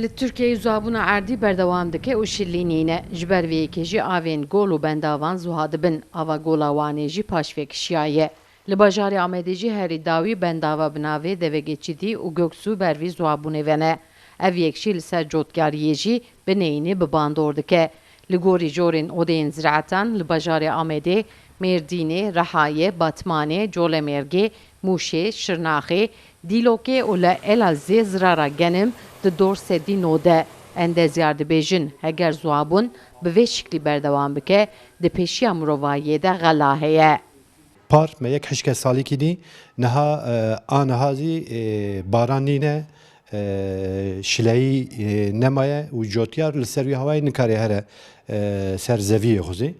Li Türkiye zabûna erdî berdewam dike û şillînîne ji ber vê yekê jî bendavan zuha dibin ava gola wanê jî paşvekişiyaye. Li bajarê Amedê jî herî dawî bendava bi navê devegeçîdî û Göksu bervî zuhabûnê vene. Ev yekşî li ser cotgariyê jî bi neyînê bi bandor dike. Li gorî jorên odeyên ziraetan li bajarê Amedê, Mêrdînê, Rehaye, Batmanê, Colemêrgê, Mûşê, Şirnaxê, Dîlokê û li Elazığ zirara genim di dor sedî node endeziyar dibêjin heger zuhabûn bi vê şiklî berdewam bike di pêşiya mirovayiyê de xela heye. Par me yek hişke salîkî dî niha e, aniha zî e, baranîne şileyî e, nemaye û cotiyar li ser hewayê nikare here e, ser zeviyê xuzê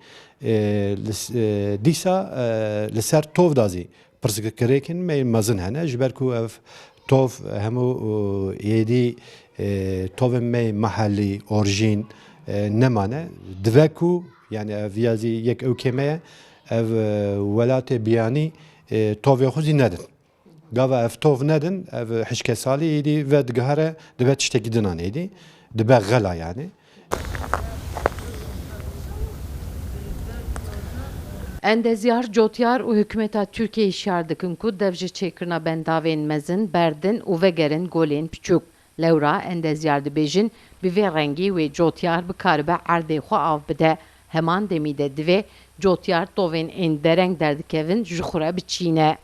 e, e, li ser tov da zî. Pirsgirêkin me mezin hene ji ber ku ev tov hemû êdî e, tovên me mahellî orjîn e, nemane dive ku yani ev ya zî yek ev e, welatê biyanî e, tovê xwe zî nedin. Gava ev tov nedin, ev hişke salî êdî ve digihare dibe tiştekî dinan êdî. Dibe xela yani. Endeziyar cotiyar û hikûmeta Tirkiyeyê şiyar dikin ku dev ji çêkirina bendavên mezin, berdin û vegerin golên piçûk. Lewra endeziyar dibêjin bi vê rengî wê cotiyar bikaribe erdê xwe av bide. Heman demî de divê cotiyar tovên ên dereng derdikevin ji xwe.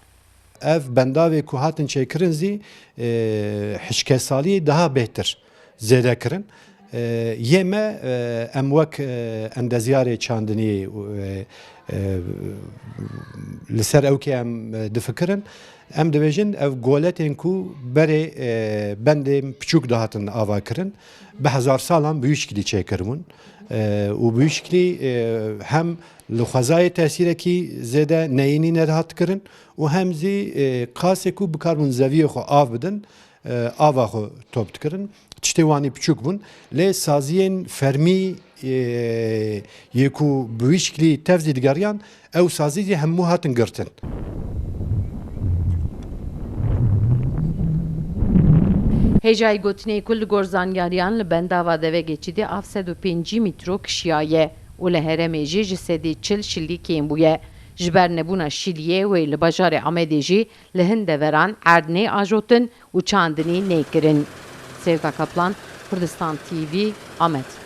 Ev bendavê ku hatin çêkirin zî e, hişke salî daha bêhtir. Zêde kirin. E, yê me e, em wek e, endeziyarê çandinî û, e, li ser ewkê em e, difikirin. Em dibêjin ev goletên ku berê bendên piçûk dihatin ava kirin bi hezar salan bi wî şekilî çêkiribûn û bi hem li xwezayê tesîrekî zêde neyînî nedihat kirin û hem zî qasê ku bikarbûn zeviyê xwe av bidin ava xwe top dikirin tiştê wanî piçûk bûn lê saziyên fermî e, yê ku bi wî şekilî tev zî digeriyan ew sazî zî hemû hatin girtin. Hêjayî gotinê ku li gor zanyariyan li bendava devegeçîdê av sed û pêncî mîtro kişiyaye û li herêmê jî ji sedî çil. Ji ber nebûna şiliyê wê li bajarê Amedê jî li hin deveran erdnê ajotin û çandinî nêkirin. Sevda Kaplan, Kurdistan TV, Amed.